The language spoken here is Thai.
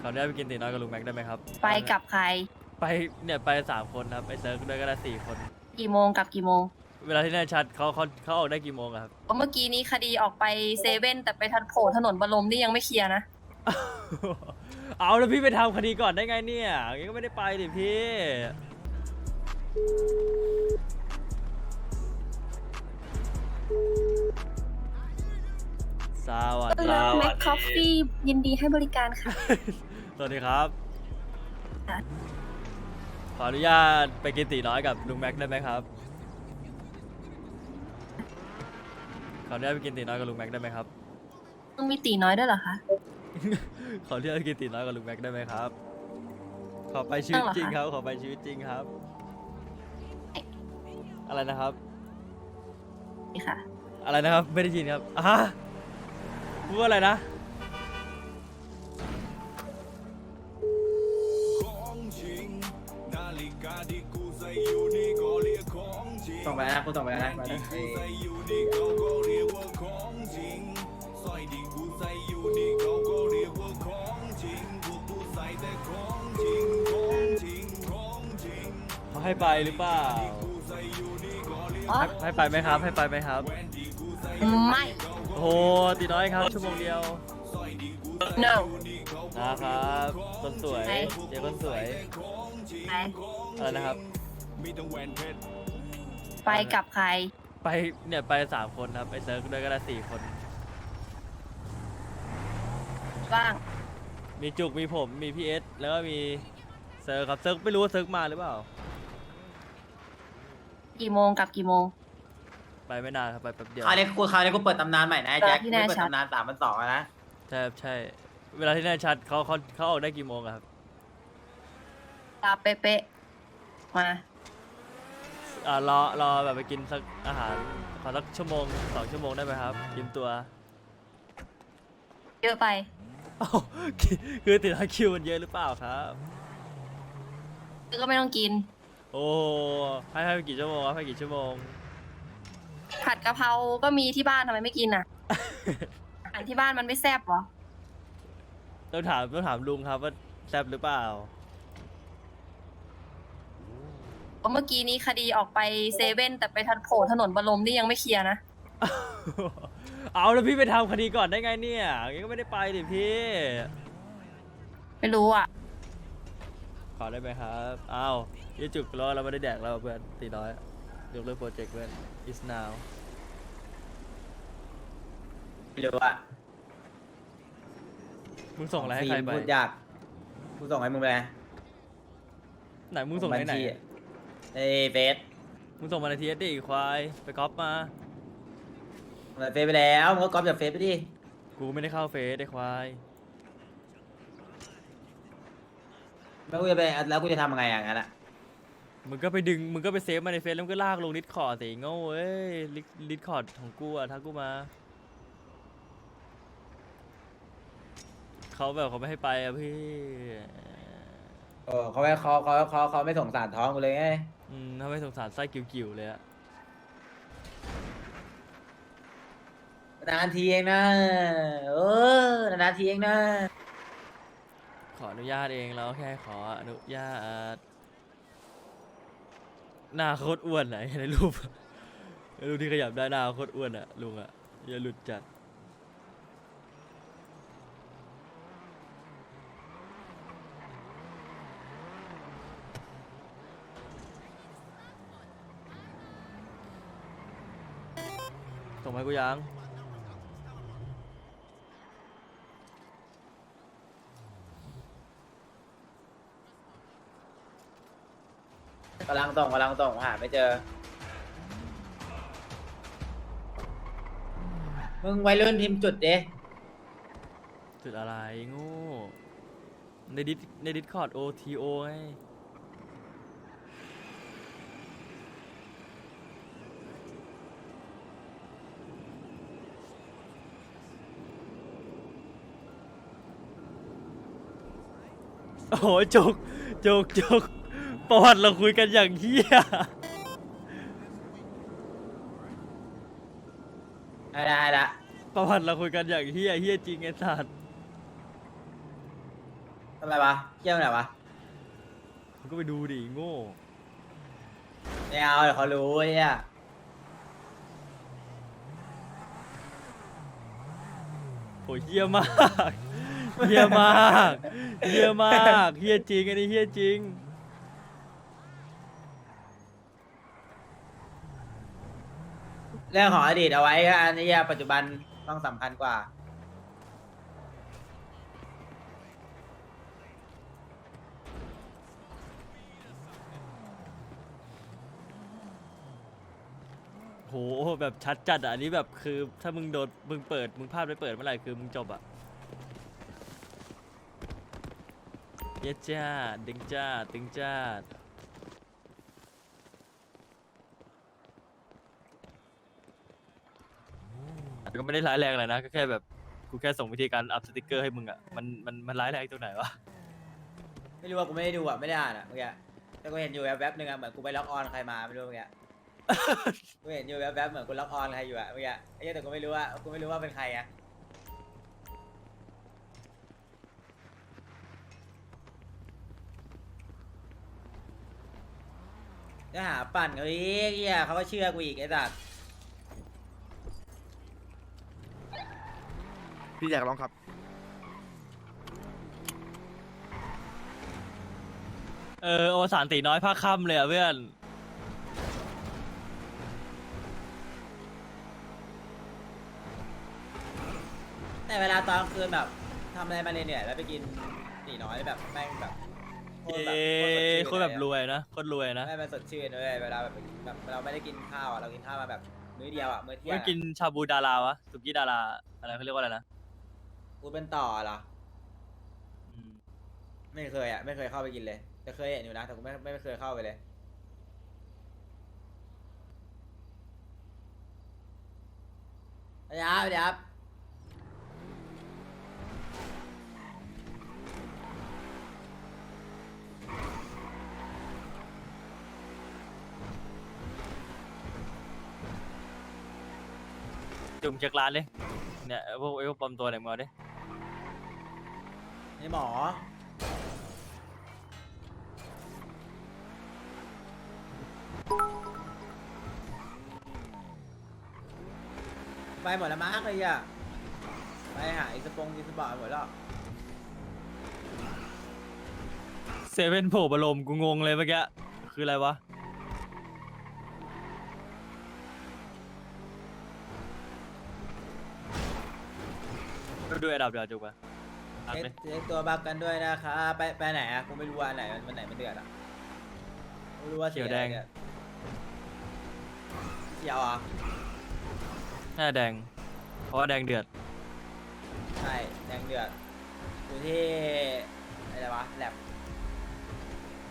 ขออนุญาตไปกินตีน้อยกับลุงแม็กได้ไหมครับไปกับใคร ไปเนี่ยไปสามคนครับไปเซิร์ฟด้วยก็ได้สี่คน กี่โมงกับกี่โมงเวลาที่แน่ชัดเขาเขาเขาออกได้กี่โมงอะครับ เพราะเมื่อกี้นี้คดีออกไปเซเว่นแต่ไปทันโผล่ถนนบรมนี่ยังไม่เคลียร์นะ เอาแล้วพี่ไปทำคดีก่อนได้ไงเนี่ยอย่างงี้ก็ไม่ได้ไปดิพี่ สวัสดีแม็กคอฟฟี่ยินดีให้บริการค่ะ สวัสดีครับค่ะขออนุญาตไปกินตีน้อยกับลุงแม็กได้ไหมครับ ขออนุญาตไปกินตีน้อยกับลุงแม็กได้ไหมครับ ต้องมีตีน้อยด้วยเหรอคะ ขออนุญาตไปกินตีน้อยกับลุงแม็กได้ไหมครับ ขอไปชีวิตจริงครับ ขอไปชีวิตจริงครับ อะไรนะครับ นี่ค่ะ อะไรนะครับ ไม่ได้ยินครับอะฮะพูดว่าอะไรนะ ส่งไปแล้วนะกูส่งไปแล้วนะแหวนที่กูใส่อยู่นี่เขาก็เรียกว่าของจริงสร้อยที่กูใส่อยู่นี่เขาก็เรียกว่าของจริงพวกกูใส่แต่ของจริงของจริงของจริงเขาให้ไปหรือเปล่ากูใส่อยู่นี่ก็เรียกอ๋อให้ให้ไปไหมครับ ให้ไปไหมครับแหวนที่กูใส่ไม่ โอ้โหตีน้อยครับ ชั่วโมงเดียวสร้อยที่กู no นะครับคนสวยไหนเจ๊คนสวยของจริงไป อะไรนะครับ ไปกับใคร ไปเนี่ยไปสามคนครับไปเซิร์ฟด้วยก็ได้สี่คน บ้างมีจุกมีผมมีพี่เอสแล้วก็มีเซิร์ฟครับเซิร์ฟไม่รู้ว่าเซิร์ฟมาหรือเปล่า กี่โมงกับกี่โมง ไปไม่นานครับไปแป๊บเดียวคราวนี้กูคราวนี้กูเปิดตำนานใหม่นะไอ้แจ็คที่กูแน่เปิดชัดตำนานสามพันสองนะใช่ครับใช่ เวลาที่แน่ชัดเขาเขาเขาออกได้กี่โมงอะครับ ตาเป๊ะๆมา อ่ารอรอแบบไปกินสักอาหารขอสักชั่วโมงสองชั่วโมงได้ไหมครับกินตัวเยอะไป อ้าวคือติดคิวมันเยอะหรือเปล่าครับ ก็ไม่ต้องกิน โอ้ให้ให้ไปกี่ชั่วโมงครับให้กี่ชั่วโมง ผัดกะเพราก็มีที่บ้านทำไมไม่กินอะ อาหารที่บ้านมันไม่แซ่บเหรอ ต้องถามต้องถามลุงครับว่าแซ่บหรือเปล่า เพราะเมื่อกี้นี้คดีออกไปเซเว่นแต่ไปทันโผล่ถนนบรมนี่ยังไม่เคลียร์นะ เอาแล้วพี่ไปทำคดีก่อนได้ไงเนี่ยอย่างงี้ก็ไม่ได้ไปดิพี่ ไม่รู้อะ ขอได้ไหมครับอ้าวยี่จุกรอเราไม่ได้แดกเราเพื่อนตีน้อยยกเลิกโปรเจกต์เพื่อน is now ไม่รู้อะมึงส่งอะไรให้ใครไปพูดยากกูส่งให้มึงไปไหนมึงส่งไหนไหนไอ้ เฟสมึงส่งมาในทีเอสดิควายไปก๊อปมาเฟสไปแล้วมึงก็ก๊อปจากเฟสไปดิกูไม่ได้เข้าเฟซไอ้ควาย แล้วกูจะไปแล้วกูจะทำยังไงอะงั้นอะมึงก็ไปดึง มึงก็ไปเซฟมาในเฟซแล้วมึงก็ลากลงดิสคอร์ดสิโง่เว้ยดิสคอร์ดของกูอะทักกูมา เขาแบบเขาไม่ให้ไปอะพี่ เออเขาไม่เขาเขาเขาเขาไม่ส่งสารท้องกูเลยไง อืมถ้าไม่สงสารไส้กิ่วๆเลยอะนานทีเองนะเออนานทีเองนะขออนุญาตเองแล้วแค่ขออนุญาต หน้าโคตรอ้วนอะในรูป ในรูปที่ขยับได้หน้าโคตรอ้วนอะลุงอะอย่าหลุดจัด ส่งมาให้กูยังกำลังส่งกำลังส่งหาไม่เจอ มึงวัยรุ่นพิมพ์จุดดิจุดอะไรโง่ในดิสในดิสคอร์ด OTO ไง โอ้โหจุกจุกจุกประวัติเราคุยกันอย่างเฮียได้ได้ละประวัติเราคุยกันอย่างเฮียเฮียจริงไอ้สัตว์ทำไมวะเที่ยวไหนวะมึงก็ไปดูดิโง่ ไม่เอาเดี๋ยวเขารู้ไอ้เนี่ยโหเฮี้ยมาก เฮี้ยมากเฮี้ยมากเฮี้ยจริงอันนี้เฮี้ยจริง เรื่องของอดีตเอาไว้ก็อันนี้ปัจจุบันต้องสำคัญกว่า โหแบบชัดจัดอะอันนี้แบบคือถ้ามึงโดนมึงเปิดมึงพลาดไปเปิดเมื่อไหร่คือมึงจบอะ เยดจ้าดึงจ้าตึงจ้าแต่ก็ไม่ได้ร้ายแรงอะไรนะก็แค่แบบกูแค่ส่งวิธีการอัพสติกเกอร์ให้มึงอะมันมันมันร้ายแรงตรงไหนวะไม่รู้ว่ากูไม่ได้ดูอะไม่ได้อ่านอะเมื่อกี้แต่กูเห็นอยู่แวบๆหนึ่งอะเหมือนกูไปล็อกออนใครมาไม่รู้เมื่อกี้ กูเห็นอยู่แวบๆเหมือนกูล็อกออนใครอยู่อะเมื่อกี้ไอ้เหี้ยแต่กูไม่รู้ว่ากูไม่รู้ว่าเป็นใครอะ จะหาปั่นเขาอีกเหี้ยเขาก็เชื่อกูอีกไอ้สัสพี่อยากลองครับ เออโอสานตีน้อยภาคค่ำเลยอะเพื่อนแต่เวลาตอนกลางคืนแบบทำอะไรมาเหนื่อยๆแล้วไปกินตีน้อยแบบแม่งแบบโค ตรแบบเอ้โคตรสดชื่นคนแบบเลยอะรวยนะคนรวยนะไม่มันสดชื่นเลยเวลาแบบไปกินแบบเราไม่ได้กินข้าวอะเรากินข้าวมาแบบมื้อเดียวอะมื้อเที่ยงไม่อะกินชาบูดาราวะสุกี้ดาราอะไรเขาเรียกว่าอะไรนะกูเป็นต่อเหรอ อืมไม่เคยอะไม่เคยเข้าไปกินเลย แต่เคยเห็นอยู่นะแต่กูไม่ไม่ไม่เคยเข้าไปเลย เดี๋ยวเดี๋ยว จุ่มเช็คร้านดิเนี่ยไอ้พวกไอ้พวกปลอมตัวไหนมาดินี่หมอ ไปหมดแล้วมั้งเลยอะไปหาอีสปงอีสปอร์ตหมดแล้วเซเว่นโผล่บอลมกูงงเลยเมื่อกี้ คืออะไรวะ ดูไอ้ดับเดี๋ยวจุกไปอัดเช็คเลยเช็คตัวบักกันด้วยนะคะไปไปไหนอะกูไม่รู้ว่าอันไหนมันมันไหนมันเดือดอะไม่รู้ว่าสีอะไรนี่เขียวอะหน้าแดง เพราะว่าแดงเดือด ใช่แดงเดือดอยู่ที่อะไรวะแลบ